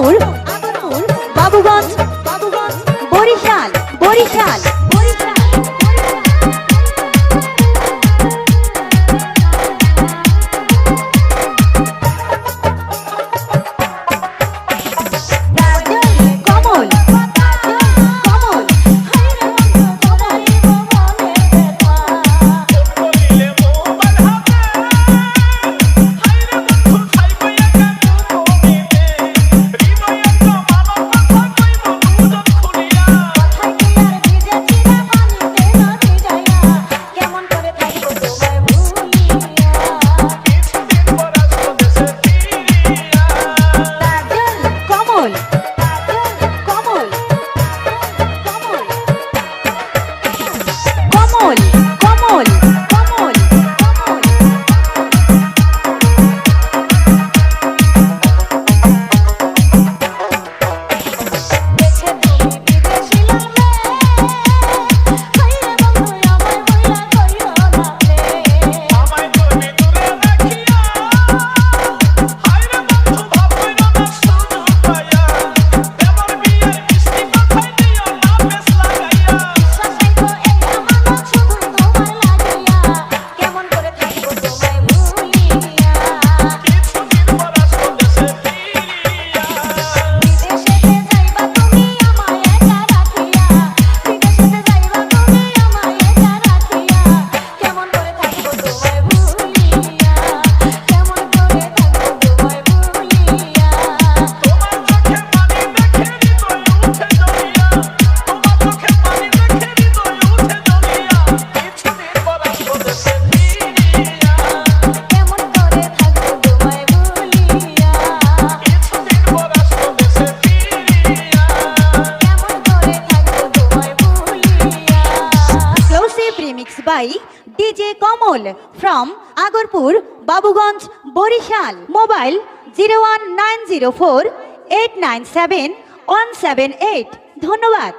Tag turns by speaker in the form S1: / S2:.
S1: Thakur Amor. Remix by DJ Kamal from Agarpur Babuganj Barishal mobile zero one nine zero four eight nine seven one seven eight ধন্যবাদ